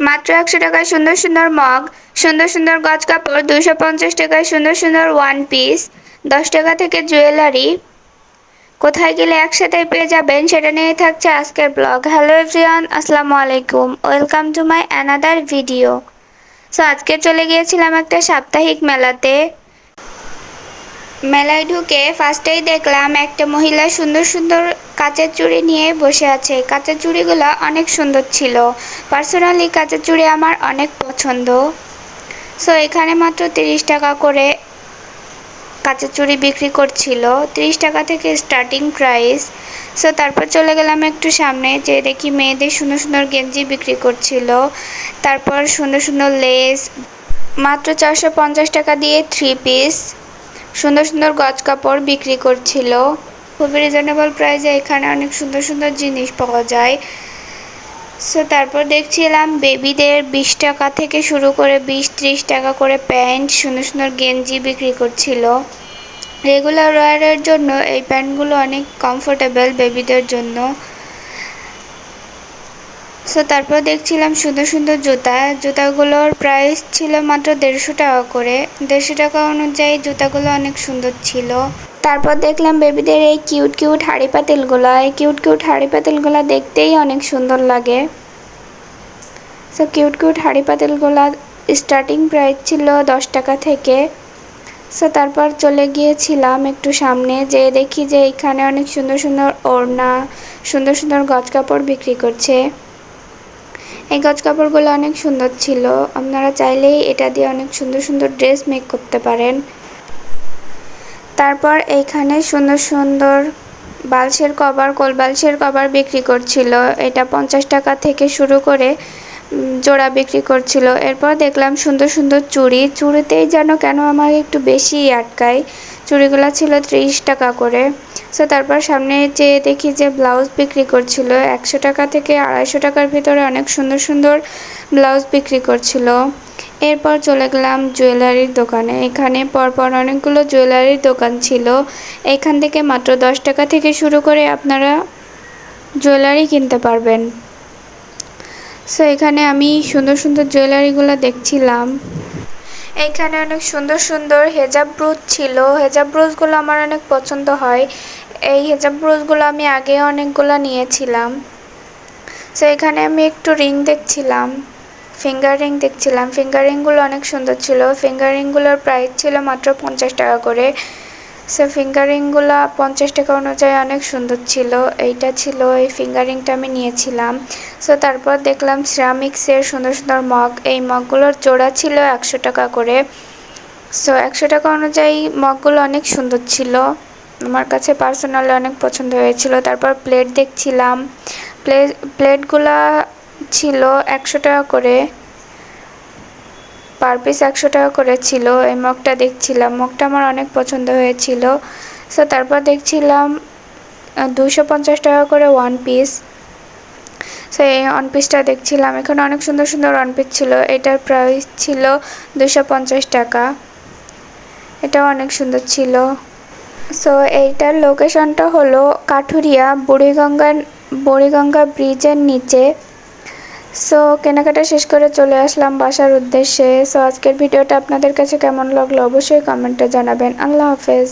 মাত্র একশো টাকায় সুন্দর সুন্দর মগ, সুন্দর সুন্দর গজ কাপড় দুশো পঞ্চাশ টাকায় সুন্দর সুন্দর ওয়ান পিস দশ টাকা থেকে জুয়েলারি কোথায় গেলে একসাথে পেয়ে যাবেন সেটা নিয়ে থাকছে আজকের ব্লগ হ্যালো এভরিওয়ান আসসালামু আলাইকুম। Welcome to my another video so আজকে চলে গিয়েছিলাম একটা সাপ্তাহিক মেলাতে। মেলায় ঢুকে ফার্স্টেই দেখলাম একটা মহিলা সুন্দর সুন্দর কাঁচের চুড়ি নিয়ে বসে আছে। কাঁচের চুড়িগুলো অনেক সুন্দর ছিল। পার্সোনালি কাঁচের চুড়ি আমার অনেক পছন্দ। সো এখানে মাত্র তিরিশ টাকা করে কাঁচের চুড়ি বিক্রি করছিল। তিরিশ টাকা থেকে স্টার্টিং প্রাইস সো তারপর চলে গেলাম একটু সামনে, যে দেখি মেয়েদের সুন্দর সুন্দর গেঞ্জি বিক্রি করছিল। তারপর সুন্দর সুন্দর লেস মাত্র চারশো পঞ্চাশ টাকা দিয়ে থ্রি পিস সুন্দর সুন্দর গজ কাপড় বিক্রি করছিল। খুবই রিজনেবল প্রাইসে এখানে অনেক সুন্দর সুন্দর জিনিস পাওয়া যায়। সো তারপর দেখছিলাম বেবিদের বিশ টাকা থেকে শুরু করে বিশ, ত্রিশ টাকা করে প্যান্ট সুন্দর সুন্দর গেঞ্জি বিক্রি করছিল। রেগুলার ওয়ারের জন্য এই প্যান্টগুলো অনেক কমফোর্টেবল বেবিদের জন্য। সো তারপর দেখছিলাম সুন্দর সুন্দর জুতা। জুতাগুলোর প্রাইস ছিল মাত্র দেড়শো টাকা করে। দেড়শো টাকা অনুযায়ী জুতাগুলো অনেক সুন্দর ছিল। তারপর দেখলাম বেবিদের এই কিউট কিউট হাড়ি পাতিলগুলো। এই কিউট কিউট হাড়ি পাতিলগুলো দেখতেই অনেক সুন্দর লাগে। সো কিউট কিউট হাড়ি পাতিলগুলো স্টার্টিং প্রাইস ছিল দশ টাকা থেকে। সো তারপর চলে গিয়েছিলাম একটু সামনে যে দেখি যে এখানে অনেক সুন্দর সুন্দর ওড়না, সুন্দর সুন্দর গজ কাপড় বিক্রি করছে। এই গজ কাপড়গুলো অনেক সুন্দর ছিল। আপনারা চাইলেই এটা দিয়ে অনেক সুন্দর সুন্দর ড্রেস মেক করতে পারেন। তারপর এইখানে সুন্দর সুন্দর বালসের কভার, কোল বালসের কভার বিক্রি করছিল। এটা পঞ্চাশ টাকা থেকে শুরু করে জোড়া বিক্রি করছিল। এরপর দেখলাম সুন্দর সুন্দর চুড়ি। চুড়িতেই যেন কেন আমার একটু বেশি আটকায়। চুড়িগুলো ছিল ত্রিশ টাকা করে। সো তারপর সামনে যে দেখি যে ব্লাউজ বিক্রি করছিল। একশো টাকা থেকে আড়াইশো টাকার ভিতরে অনেক সুন্দর সুন্দর ব্লাউজ বিক্রি করছিল। এরপর চলে গেলাম জুয়েলারির দোকানে। এখানে পরপর অনেকগুলো জুয়েলারির দোকান ছিল। এখান থেকে মাত্র দশ টাকা থেকে শুরু করে আপনারা জুয়েলারি কিনতে পারবেন। সো এখানে আমি সুন্দর সুন্দর জুয়েলারিগুলো দেখছিলাম। এইখানে অনেক সুন্দর সুন্দর হেজাব ব্রুজ ছিল। হেজাব ব্রুজগুলো আমার অনেক পছন্দ হয়। এই হেজাব ব্রুজগুলো আমি আগে অনেকগুলো নিয়েছিলাম। সো এখানে আমি একটু রিং দেখছিলাম। ফিঙ্গার রিং দেখছিলাম। ফিঙ্গার রিংগুলো অনেক সুন্দর ছিল। ফিঙ্গার রিংগুলোর প্রাইস ছিল মাত্র পঞ্চাশ টাকা করে। সো ফিঙ্গারিংগুলো পঞ্চাশ টাকা অনুযায়ী অনেক সুন্দর ছিল। এইটা ছিল, এই ফিঙ্গারিংটা আমি নিয়েছিলাম। সো তারপর দেখলাম সিরামিক্সের সুন্দর সুন্দর মগ এই মগগুলোর জোড়া ছিল একশো টাকা করে। সো একশো টাকা অনুযায়ী মগগুলো অনেক সুন্দর ছিল। আমার কাছে পার্সোনালি অনেক পছন্দ হয়েছিল। তারপর প্লেট দেখছিলাম। প্লেট প্লেটগুলা ছিল একশো টাকা করে। পার পিস একশো টাকা করে ছিল। এই মগটা দেখছিলাম। মগটা আমার অনেক পছন্দ হয়েছিল। সো তারপর দেখছিলাম দুশো পঞ্চাশ টাকা করে ওয়ান পিস সো এই ওয়ান পিসটা দেখছিলাম। এখানে অনেক সুন্দর সুন্দর ওয়ান পিস ছিল। এটার প্রাইস ছিল দুশো পঞ্চাশ টাকা। এটাও অনেক সুন্দর ছিল। সো এইটার লোকেশনটা হলো কাঠুরিয়া বুড়িগঙ্গা বুড়িগঙ্গা ব্রিজের নিচে। সো কেনাকাটা শেষ করে চলে আসলাম বাসার উদ্দেশ্যে। সো আজকের ভিডিওটা আপনাদের কাছে কেমন লাগল অবশ্যই কমেন্টে জানাবেন। আল্লাহ হাফেজ।